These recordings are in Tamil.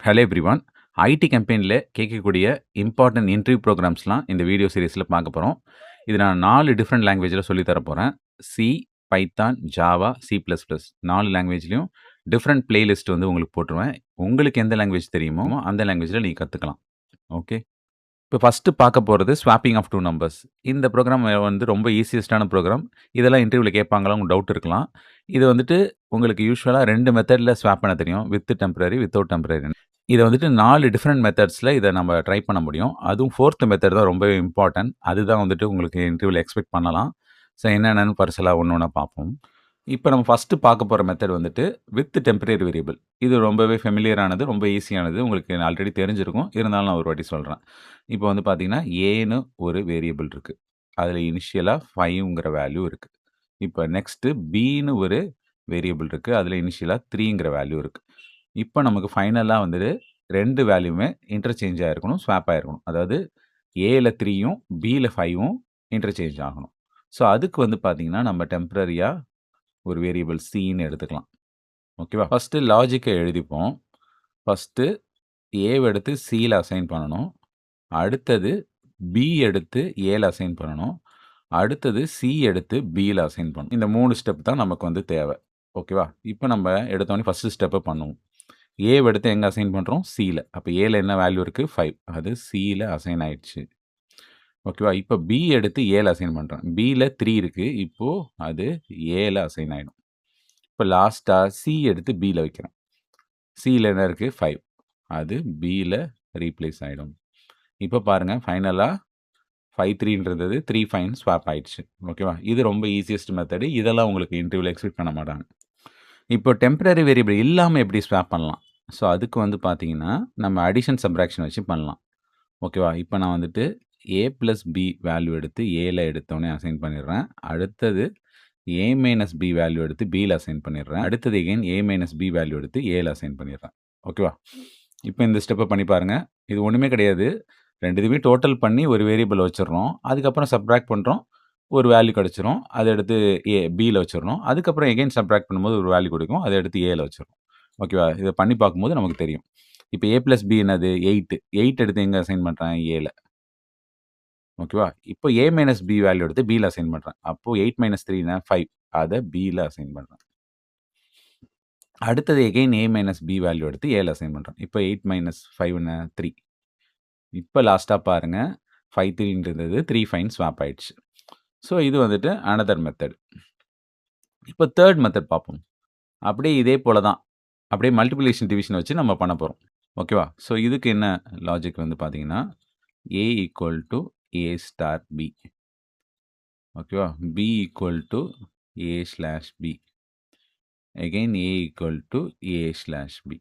ஹலோ எவ்ரிவான் ஐடி கம்பெனியில் கேட்கக்கூடிய இம்பார்ட்டன்ட் இன்டர்வியூ ப்ரோக்ராம்ஸ்லாம் இந்த வீடியோ சீரீஸில் பார்க்க போகிறோம் இது நான் நாலு டிஃப்ரெண்ட் லாங்குவேஜில் சொல்லித்தர போகிறேன் C Python Java C plus plus நாலு லாங்குவேஜ்லேயும் டிஃப்ரெண்ட் பிளேலிஸ்ட் வந்து உங்களுக்கு போட்டுருவேன். உங்களுக்கு எந்த லாங்குவேஜ் தெரியுமோ அந்த லாங்குவேஜில் நீங்கள் கற்றுக்கலாம் ஓகே இப்போ ஃபஸ்ட்டு பார்க்க போகிறது ஸ்வாப்பிங் ஆஃப் டூ நம்பர்ஸ் இந்த ப்ரோக்ராம் வந்து ரொம்ப ஈஸியஸ்டான ப்ரோக்ராம். இதெல்லாம் இன்டர்வியூவில் கேட்பாங்களா உங்களுக்கு டவுட் இருக்கலாம். இது வந்துட்டு உங்களுக்கு யூஸ்வலாக ரெண்டு மெத்தடில் ஸ்வாப் பண்ண தெரியும். வித் டெம்பரரி வித்தவுட் டெம்பரரி இதை வந்துட்டு நாலு டிஃப்ரெண்ட் மெத்தட்ஸில் இதை நம்ம ட்ரை பண்ண முடியும். அதுவும் ஃபோர்த் மெத்தட் தான் ரொம்பவே இம்பார்ட்டன்ட் அதுதான் வந்துட்டு உங்களுக்கு இன்டர்வியூவில் எக்ஸ்பெக்ட் பண்ணலாம். ஸோ என்னென்னு பரிசலாக ஒன்று ஒன்றா பார்ப்போம். இப்போ நம்ம ஃபஸ்ட்டு பார்க்க போகிற மெத்தட் வந்துட்டு வித் டெம்பரரி வேரியபிள் இது ரொம்பவே ஃபெமிலியரானது ரொம்ப ஈஸியானது உங்களுக்கு ஆல்ரெடி தெரிஞ்சிருக்கும். இருந்தாலும் நான் ஒரு வாட்டி சொல்கிறேன் இப்போ வந்து பார்த்தீங்கன்னா ஏன்னு ஒரு வேரியபிள் இருக்குது அதில் இனிஷியலாக ஃபைவ்ங்கிற வேல்யூ இருக்குது இப்போ நெக்ஸ்ட்டு பின்னு ஒரு வேரியபிள் இருக்குது அதில் இனிஷியலாக த்ரீங்கிற வேல்யூ இருக்குது இப்போ நமக்கு ஃபைனலாக வந்துட்டு ரெண்டு வேல்யூமே இன்டர்சேஞ்ச் ஆகிருக்கணும் ஸ்வாப் ஆகிருக்கணும் அதாவது ஏல த்ரீயும் பியில் ஃபைவும் இன்டர்சேஞ்ச் ஆகணும். ஸோ அதுக்கு வந்து பார்த்திங்கன்னா நம்ம டெம்ப்ரரியாக ஒரு வேரியபிள் சின்னு எடுத்துக்கலாம். ஓகேவா ஃபஸ்ட்டு லாஜிக்கை எழுதிப்போம். ஃபஸ்ட்டு ஏவை எடுத்து சியில் அசைன் பண்ணணும். அடுத்தது பி எடுத்து ஏல அசைன் பண்ணணும். அடுத்தது சி எடுத்து பியில் அசைன் பண்ணணும். இந்த மூணு ஸ்டெப் தான் நமக்கு வந்து தேவை. ஓகேவா இப்போ நம்ம எடுத்தோடனே ஃபஸ்ட்டு ஸ்டெப்பை பண்ணுவோம். ஏவை எடுத்து எங்கே அசைன் பண்ணுறோம் சியில் அப்போ ஏல என்ன வேல்யூ இருக்குது ஃபைவ் அது சியில் அசைன் ஆயிடுச்சு. ஓகேவா? இப்போ பி எடுத்து ஏல அசைன் பண்ணுறேன் பியில் த்ரீ இருக்குது இப்போது அது ஏல அசைன் ஆகிடும் இப்போ லாஸ்ட்டாக சி எடுத்து பியில் வைக்கிறேன். சியில் என்ன இருக்குது ஃபைவ் அது பியில் ரீப்ளேஸ் ஆகிடும் இப்போ பாருங்கள் ஃபைனலாக ஃபைவ் த்ரீன்றது த்ரீ ஃபைன் ஸ்வாப் ஆயிடுச்சு. ஓகேவா? இது ரொம்ப ஈஸியஸ்ட் மெத்தடு இதெல்லாம் உங்களுக்கு இன்டர்வியூவில் எக்ஸ்பெக்ட் பண்ண மாட்டாங்க. இப்போ டெம்பரரி வேரியபிள் இல்லாமல் எப்படி ஸ்வாப் பண்ணலாம்? ஸோ அதுக்கு வந்து பார்த்தீங்கன்னா நம்ம அடிஷன் சப்ராக்ஷன் வச்சு பண்ணலாம். ஓகேவா? இப்போ நான் வந்துட்டு ஏ ப்ளஸ் பி வேல்யூ எடுத்து ஏல எடுத்தோடனே அசைன் பண்ணிடுறேன். அடுத்தது ஏ மைனஸ் பி வேல்யூ எடுத்து பியில் அசைன் பண்ணிடுறேன். அடுத்தது again A minus B value எடுத்து ஏல அசைன் பண்ணிடுறேன். ஓகேவா இப்போ இந்த ஸ்டெப்பை பண்ணி பாருங்கள் இது ஒன்றுமே கிடையாது. ரெண்டு டோட்டல் பண்ணி ஒரு வேரியபிள் வச்சிடறோம். அதுக்கப்புறம் சப்ராக்ட் பண்ணுறோம் ஒரு வேல்யூ கிடச்சிரும். அதை எடுத்து ஏ பியில் வச்சிடணும் அதுக்கப்புறம் எகைன் சப்ராக்ட் பண்ணும்போது ஒரு வேல்யூ கொடுக்கும். அதை எடுத்து ஏல வச்சிடணும் ஓகேவா இதை பண்ணி பார்க்கும்போது நமக்கு தெரியும். இப்போ ஏ ப்ளஸ் பி என்னது? எயிட்டு எயிட் எடுத்து எங்கே அசைன் பண்ணுறேன் ஏல ஓகேவா? இப்போ ஏ மைனஸ் பி வேல்யூ எடுத்து பியில் அசைன் பண்ணுறேன் அப்போது எயிட் மைனஸ் த்ரீனா ஃபைவ் அதை பியில் அசைன் பண்ணுறேன் அடுத்தது again A minus B value எடுத்து ஏல அசைன் பண்ணுறேன் இப்போ எயிட் மைனஸ் ஃபைவ்னு த்ரீ இப்போ லாஸ்ட்டாக பாருங்கள் ஃபைவ் த்ரீன்றது த்ரீ ஃபைன் ஸ்வாப் ஆயிடுச்சு. ஸோ இது வந்துட்டு அனதர் மெத்தட் இப்போ தேர்ட் மெத்தட் பார்ப்போம். அப்படியே இதே போல தான். அப்படியே மல்டிபிளேஷன் டிவிஷன் வச்சு நம்ம பண்ண போகிறோம் ஓகேவா? ஸோ இதுக்கு என்ன லாஜிக் வந்து பார்த்தீங்கன்னா A equal to A star B okay B equal to A slash B again A equal to A slash B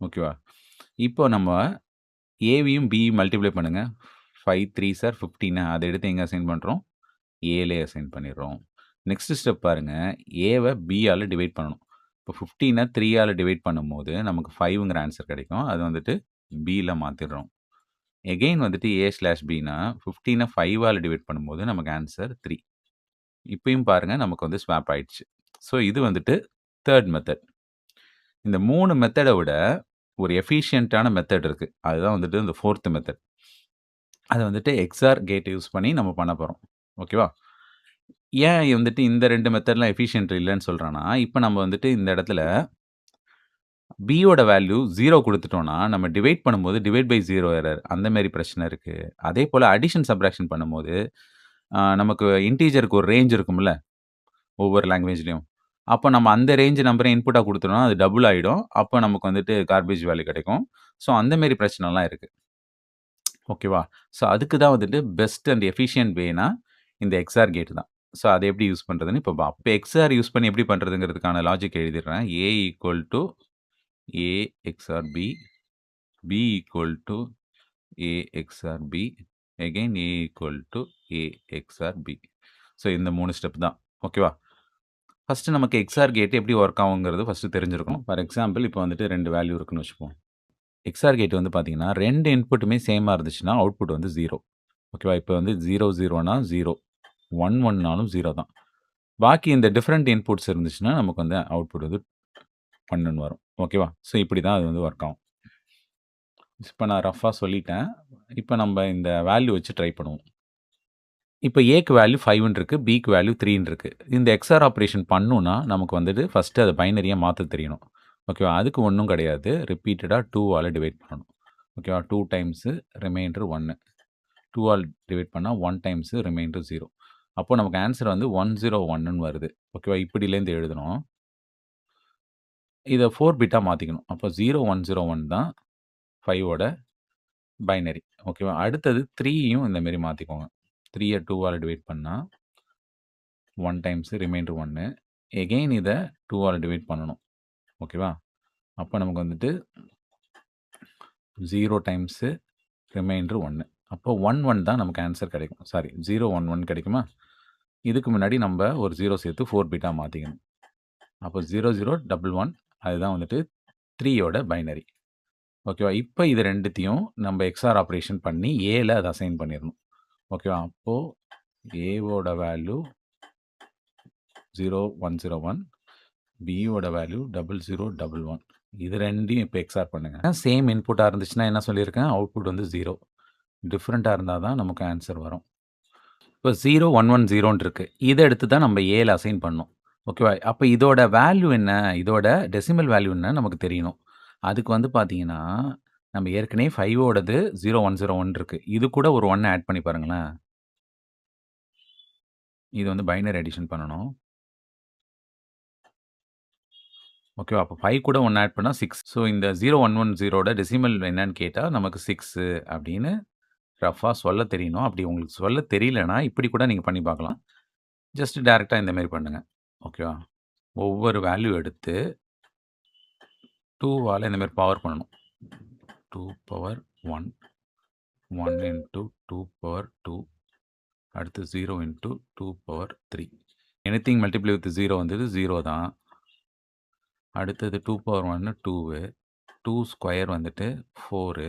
okay இப்போ நம்ம ஏவியும் பி மல்டிப்ளை பண்ணுங்கள் ஃபைவ் த்ரீ சார் ஃபிஃப்டீனா அதை எடுத்து எங்கே அசைன் பண்ணுறோம் ஏலே அசைன் பண்ணிடுறோம். நெக்ஸ்ட் ஸ்டெப் பாருங்கள் ஏவை பியால் டிவைட் பண்ணணும். இப்போ ஃபிஃப்டீனை த்ரீயால் டிவைட் பண்ணும்போது நமக்கு ஃபைவ்ங்கிற ஆன்சர் கிடைக்கும். அது வந்துட்டு பியில் மாற்றிடுறோம் எகெயின் வந்துட்டு ஏ ஸ்லாஷ் பினா ஃபிஃப்டீனை ஃபைவால் டிவைட் பண்ணும்போது நமக்கு ஆன்சர் த்ரீ இப்பயும் பாருங்கள் நமக்கு வந்து ஸ்வாப் ஆயிடுச்சு. ஸோ இது வந்துட்டு தேர்ட் மெத்தட் இந்த மூணு மெத்தடை விட ஒரு எஃபிஷியண்ட்டான மெத்தட் இருக்குது அதுதான் வந்துட்டு இந்த ஃபோர்த் மெத்தட் அதை வந்துட்டு எக்ஸார் கேட் யூஸ் பண்ணி நம்ம பண்ண போகிறோம் ஓகேவா ஏன் வந்துட்டு இந்த ரெண்டு மெத்தட்லாம் எஃபிஷியன்ட் இல்லைன்னு சொல்கிறேன்னா இப்போ நம்ம வந்துட்டு இந்த இடத்துல பியோட வேல்யூ ஜீரோ கொடுத்துட்டோம்னா நம்ம டிவைட் பண்ணும்போது டிவைட் பை ஜீரோ எரர் அந்த மாதிரி பிரச்சனை இருக்குது அதே போல் அடிஷன் சப்ராக்ஷன் பண்ணும்போது நமக்கு இன்டீஜருக்கு ஒரு ரேஞ்ச் இருக்கும்ல ஒவ்வொரு லாங்குவேஜ்லேயும் அப்போ நம்ம அந்த ரேஞ்ச் நம்பரை இன்புட்டாக கொடுத்துட்டோம்னா அது டபுள் ஆகிடும் அப்போ நமக்கு வந்துட்டு கார்பேஜ் வேல்யூ கிடைக்கும். ஸோ அந்த மாரி பிரச்சனைலாம் இருக்குது ஓகேவா ஸோ அதுக்கு தான் வந்துட்டு பெஸ்ட் அண்ட் எஃபிஷியன்ட் வேனா இந்த எக்ஸார் கேட் தான். ஸோ அதை எப்படி யூஸ் பண்ணுறதுன்னு இப்போ பார்ப்போம் இப்போ எக்ஸ்ஆர் யூஸ் பண்ணி எப்படி பண்ணுறதுங்கிறதுக்கான logic எழுதிடுறேன். A equal to A XOR B B equal to A XOR B again A equal to A XOR B so இந்த மூணு ஸ்டெப் தான். ஓகேவா ஃபஸ்ட்டு நமக்கு எக்ஸ்ஆர் கேட் எப்படி ஒர்க் ஆகுங்கிறது ஃபஸ்ட்டு தெரிஞ்சிருக்கணும். ஃபார் எக்ஸாம்பிள் இப்போ வந்துட்டு ரெண்டு வேல்யூ இருக்குன்னு வச்சுப்போம். எக்ஸ்ஆர் கேட் வந்து பார்த்தீங்கன்னா ரெண்டு இன்புட்டுமே சேமாக இருந்துச்சுன்னா அவுட்புட் வந்து ஜீரோ ஓகேவா இப்போ வந்து ஜீரோ ஜீரோனா ஜீரோ ஒன் ஒன்னாலும் ஜீரோ தான். பாக்கி இந்த டிஃப்ரெண்ட் இன்புட்ஸ் இருந்துச்சுன்னா நமக்கு வந்து அவுட்புட் வந்து பண்ணுன்னு வரும் ஓகேவா ஸோ இப்படி தான் அது வந்து ஒர்க் ஆகும் இப்போ நான் ரஃப்பாக சொல்லிட்டேன். இப்போ நம்ம இந்த வேல்யூ வச்சு ட்ரை பண்ணுவோம். இப்போ ஏக்கு வேல்யூ ஃபைவ்னு இருக்குது பிக்கு வேல்யூ த்ரீன்னு இருக்குது இந்த எக்ஸ்ஆர் ஆப்ரேஷன் பண்ணுன்னா நமக்கு வந்துட்டு ஃபஸ்ட்டு அதை பைனரியாக மாற்ற தெரியணும். ஓகேவா? அதுக்கு ஒன்றும் கிடையாது. ரிப்பீட்டடாக டூவால் டிவைட் பண்ணணும். ஓகேவா? Two times remainder 1. 2ஆல் டிவைட் பண்ணால் ஒன் டைம்ஸு ரிமைண்டர் ஜீரோ அப்போது நமக்கு ஆன்சர் வந்து 101ன்னு வருது. ஓகேவா? இப்படிலேருந்து எழுதணும். இத 4 பிட்டா மாத்திக்கணும். அப்போ 0101 தான் ஃபைவோட பைனரி. ஓகேவா? அடுத்தது 3யும் இந்த மாரி மாத்திக்கோங்க. 3ய 2ஆல டிவைட் பண்ணா 1 டைம்ஸு ரிமைண்டர் 1. எகைன் இத 2ஆல டிவைட் பண்ணணும். ஓகேவா? அப்போ நமக்கு வந்துட்டு 0 டைம்ஸு ரிமைண்டர் 1. அப்போ 11 தான் நமக்கு ஆன்சர் கிடைக்கும். சாரி 011 கிடைக்குமா? இதுக்கு முன்னாடி நம்ப ஒரு 0 சேர்த்து 4 பிட்டா மாத்திக்கணும். அப்போ 0011 அதுதான் வந்துட்டு த்ரீயோட பைனரி. ஓகேவா? இப்போ இது ரெண்டுத்தையும் நம்ம எக்ஸ்ஆர் ஆப்ரேஷன் பண்ணி ஏல அதை அசைன் பண்ணிடணும் ஓகேவா? அப்போது ஏவோட வேல்யூ 0101 பியோட வேல்யூ 0011 இது ரெண்டையும் இப்போ எக்ஸ்ஆர் பண்ணுங்கள் சேம் இன்புட்டாக இருந்துச்சுன்னா என்ன சொல்லியிருக்கேன்? அவுட்புட் வந்து ஜீரோ டிஃப்ரெண்ட்டாக இருந்தால் தான் நமக்கு ஆன்சர் வரும். இப்போ ஜீரோ ஒன் ஒன் ஜீரோன்னு இருக்குது இதை எடுத்து தான் நம்ம ஏல அசைன் பண்ணோம் ஓகேவா? அப்ப இதோட வேல்யூ என்ன? இதோட டெசிமல் வேல்யூ என்ன நமக்கு தெரியணும். அதுக்கு வந்து பார்த்தீங்கன்னா, நம்ம ஏற்கனவே 5ஓடது 0101 இருக்கு. இது கூட ஒரு 1 ஆட் பண்ணி பாருங்களேன். இது வந்து பைனரி அடிஷன் பண்ணணும். ஓகேவா? அப்ப 5 கூட 1 ஆட் பண்ணா 6. ஸோ இந்த 0110ஓட டெசிமல் என்னன்னு கேட்டா, நமக்கு 6 அப்படின்னு ரஃப்பா சொல்ல தெரியணும். அப்படி உங்களுக்கு சொல்ல தெரியலன்னா, இப்படி கூட நீங்க பண்ணி பார்க்கலாம். ஜஸ்ட் டைரக்ட்டா இந்த மாரி பண்ணுங்க. ஓகேவா? ஒவ்வொரு வேல்யூ எடுத்து 2வால இந்த மாரி பவர் பண்ணணும். 2 பவர் 1 1 இன்ட்டு 2 பவர் 2 அடுத்து 0 into 2 power 3 anything multiply with 0 வந்தது 0 தான். அடுத்தது 2 பவர் 1 2 2 ஸ்கொயர் வந்துட்டு 4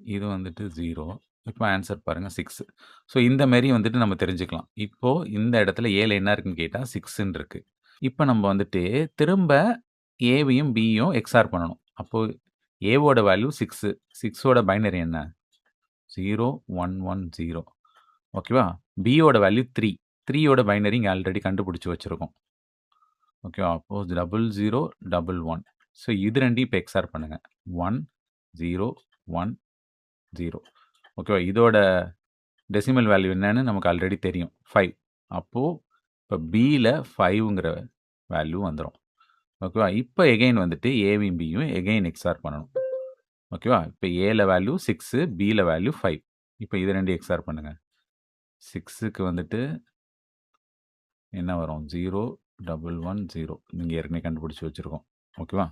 இது வந்துட்டு 0 இப்போ ஆன்சர் பாருங்க 6 ஸோ இந்த மாரி வந்துட்டு நம்ம தெரிஞ்சுக்கலாம். இப்போ இந்த இடத்துல ஏழு என்ன இருக்குன்னு கேட்டா 6ன்னு இருக்கு. இப்ப நம்ம வந்துட்டு திரும்ப ஏவையும் பியும் எக்ஸ்ஆர் பண்ணணும். அப்போ ஏவோட வேல்யூ 6 6ஓட பைனரி என்ன? 0110 ஓகேவா? பியோட வேல்யூ 3 3யோட பைனரி இங்க ஆல்ரெடி கண்டுபிடிச்சு வச்சிருக்கோம். ஓகேவா? அப்போ 0011 ஸோ இது 2யும் இப்ப எக்ஸ்ஆர் பண்ணுங்க. 1 0 1 0 ஓகேவா? இதோட டெசிமல் வேல்யூ என்னன்னு நமக்கு ஆல்ரெடி தெரியும். ஃபைவ் அப்போது இப்போ பியில் ஃபைவ்ங்கிற வேல்யூ வந்துடும் ஓகேவா? இப்போ எகைன் வந்துட்டு ஏவையும் பியும் எகைன் எக்ஸ்ஆர் பண்ணணும். ஓகேவா? இப்போ ஏல வேல்யூ சிக்ஸு பியில் வேல்யூ ஃபைவ் இப்போ இது ரெண்டு எக்ஸ்ஆர் பண்ணுங்கள் சிக்ஸுக்கு வந்துட்டு என்ன வரும்? ஜீரோ டபுள் ஒன் ஜீரோ நீங்கள் ஏற்கனவே கண்டுபிடிச்சி வச்சுருக்கோம் ஓகேவா?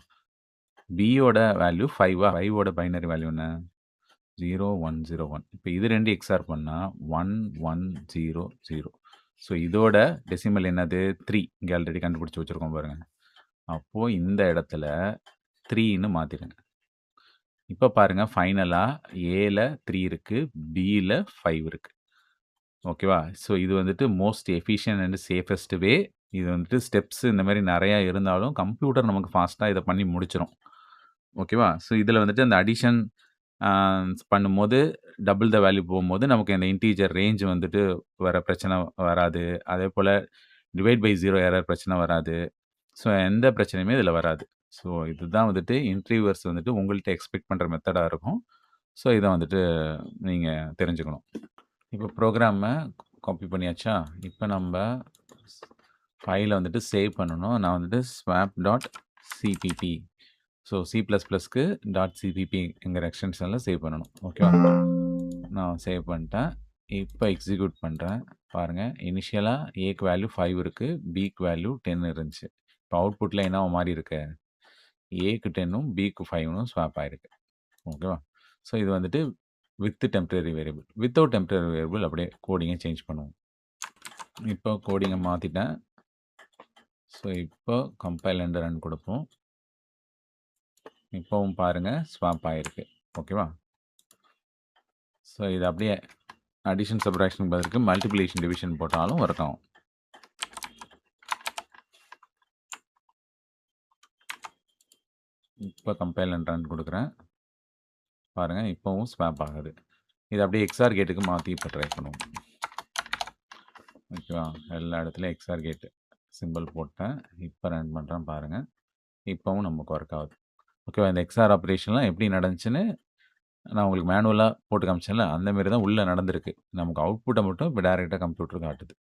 பியோட வேல்யூ 5வா? 5ஓட பைனரி வேல்யூ என்ன? ஜீரோ ஒன் ஜீரோ ஒன் இப்போ இது 2யும் எக்ஸ்ஆர் பண்ணா 1100 ஸோ இதோட டெசிமல் என்னது? த்ரீ இங்கே ஆல்ரெடி கண்டுபிடிச்சி வச்சிருக்கோம் பாருங்கள் அப்போது இந்த இடத்துல த்ரீன்னு மாற்றிடுங்க இப்போ பாருங்கள் ஃபைனலாக ஏல த்ரீ இருக்குது பியில் ஃபைவ் இருக்குது ஓகேவா? ஸோ இது வந்துட்டு most efficient and safest way. இது வந்துட்டு ஸ்டெப்ஸ் இந்த மாதிரி நிறையா இருந்தாலும், கம்ப்யூட்டர் நமக்கு ஃபாஸ்ட்டாக இதை பண்ணி முடிச்சிடும் ஓகேவா? ஸோ இதில் வந்துட்டு அந்த அடிஷன் பண்ணும்போது டபுள் த வேல்யூ போம்போது, நமக்கு இந்த இன்டீஜர் ரேஞ்ச் வந்துட்டு வர பிரச்சனை வராது. அதேபோல டிவைட் பை 0 எரர் பிரச்சனை வராது. ஸோ எந்த பிரச்சனையுமே இதில் வராது. ஸோ இதுதான் வந்துட்டு இன்டர்வியூவர்ஸ் வந்துட்டு உங்கள்ட்ட எக்ஸ்பெக்ட் பண்ற மெத்தடா இருக்கும். ஸோ இத வந்துட்டு நீங்க தெரிஞ்சுக்கணும். இப்போ ப்ரோக்ராமை காப்பி பண்ணியாச்சா? இப்ப நம்ப ஃபைல வந்துட்டு சேவ் பண்ணணும். நான் வந்துட்டு swap dot CPP so C plus ப்ளஸ்க்கு dot சிபிபிங்கிற எக்ஸ்டென்ஷனில் சேவ் பண்ணணும். ஓகேவா? நான் சேவ் பண்ணிட்டேன். இப்போ எக்ஸிக்யூட் பண்ணுறேன் பாருங்கள் இனிஷியலாக ஏக்கு வேல்யூ ஃபைவ் இருக்குது பிக்கு வேல்யூ 10 இருந்துச்சு. இப்போ அவுட்புட்டில் என்ன மாதிரி இருக்கு? ஏக்கு 10ம் பிக்கு ஃபைவ்னும் ஸ்வாப் ஆயிருக்கு. ஓகேவா? ஸோ இது வந்துட்டு with temporary variable. Without temporary variable அப்படியே கோடிங்கை சேஞ்ச் பண்ணுவோம். இப்போ கோடிங்கை மாற்றிட்டேன் ஸோ இப்போ கம்பைல் அண்ட் ரன் கொடுப்போம் இப்போவும் பாருங்கள் ஸ்வாப் ஆகிருக்கு ஓகேவா? ஸோ இது அப்படியே அடிஷன், சப்ராக்ஷன் பதிலுக்கு மல்டிப்ளிகேஷன், டிவிஷன் போட்டாலும் ஒர்க் ஆகும். இப்போ கம்பைல் அண்ட் ரன் கொடுக்குறேன் பாருங்கள் இப்போவும் ஸ்வாப் ஆகுது. இது அப்படியே எக்ஸ்ஆர் கேட்டுக்கு மாற்றி இப்போ ட்ரை பண்ணுவோம். ஓகேவா? எல்லா இடத்துலையும் எக்ஸ்ஆர் கேட்டு சிம்பல் போட்டேன். இப்போ ரன் பண்ணுறேன் பாருங்கள் இப்போவும் நமக்கு ஒர்க் ஆகுது. ஓகேவா? இந்த எக்ஸ்ஆர் ஆப்ரேஷன்லாம் எப்படி நடந்துச்சுன்னு நான் உங்களுக்கு மேனுவலாக போட்டு காமிச்சேன்ல, அந்த மாரி தான் உள்ளே நடந்திருக்கு. நமக்கு அவுட்புட்டை மட்டும் இப்போ டேரெக்டாக கம்ப்யூட்டர் காட்டுது.